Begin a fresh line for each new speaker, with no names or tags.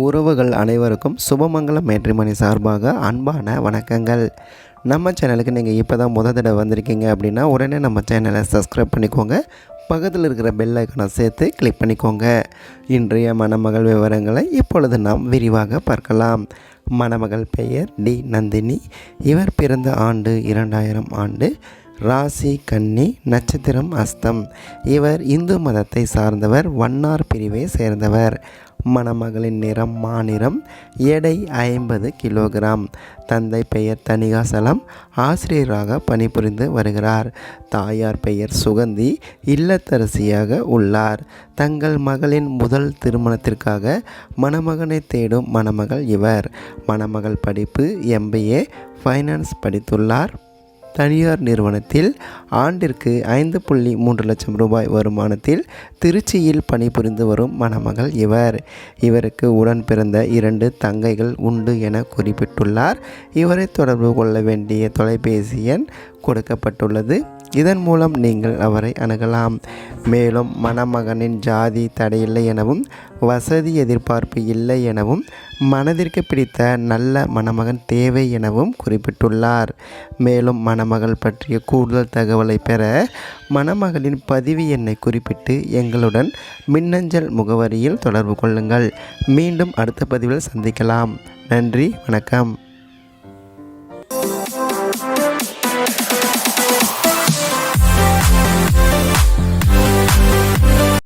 உறவுகள் அனைவருக்கும் சுபமங்கலம் மேட்ரிமணி சார்பாக அன்பான வணக்கங்கள். நம்ம சேனலுக்கு நீங்கள் இப்போ தான் முத தடவை வந்திருக்கீங்க அப்படின்னா உடனே நம்ம சேனலை சப்ஸ்கிரைப் பண்ணிக்கோங்க. பக்கத்தில் இருக்கிற பெல் ஐக்கனை சேர்த்து கிளிக் பண்ணிக்கோங்க. இன்றைய மணமகள் விவரங்களை இப்பொழுது நாம் விரிவாக பார்க்கலாம். மணமகள் பெயர் டி நந்தினி. இவர் பிறந்த ஆண்டு இரண்டாயிரம் ஆண்டு ராசி கன்னி நட்சத்திரம் அஸ்தம். இவர் இந்து மதத்தை சார்ந்தவர் வண்ணார் பிரிவை சேர்ந்தவர். மணமகளின் நிறம் மாநிறம் எடை ஐம்பது கிலோகிராம். தந்தை பெயர் தணிகாசலம் ஆசிரியராக பணிபுரிந்து வருகிறார். தாயார் பெயர் சுகந்தி இல்லத்தரசியாக உள்ளார். தங்கள் மகளின் முதல் திருமணத்திற்காக மணமகனை தேடும் மணமகள் இவர். மணமகள் படிப்பு எம்பிஏ ஃபைனான்ஸ் படித்துள்ளார். தனியார் நிறுவனத்தில் ஆண்டிற்கு ஐந்து புள்ளி மூன்று லட்சம் ரூபாய் வருமானத்தில் திருச்சியில் பணிபுரிந்து வரும் மணமகள் இவர். இவருக்கு உடன் பிறந்த இரண்டு தங்கைகள் உண்டு என குறிப்பிட்டுள்ளார். இவரை தொடர்பு கொள்ள வேண்டிய தொலைபேசி எண் கொடுக்கப்பட்டுள்ளது. இதன் மூலம் நீங்கள் அவரை அணுகலாம். மேலும் மணமகனின் ஜாதி தடையில்லை எனவும் வசதி எதிர்பார்ப்பு இல்லை எனவும் மனதிற்கு பிடித்த நல்ல மணமகன் தேவை எனவும் குறிப்பிட்டுள்ளார். மேலும் மணமகள் பற்றிய கூடுதல் தகவலை பெற மணமகளின் பதிவு எண்ணை குறிப்பிட்டு எங்களுடன் மின்னஞ்சல் முகவரியில் தொடர்பு கொள்ளுங்கள். மீண்டும் அடுத்த பதிவில் சந்திக்கலாம். நன்றி வணக்கம்.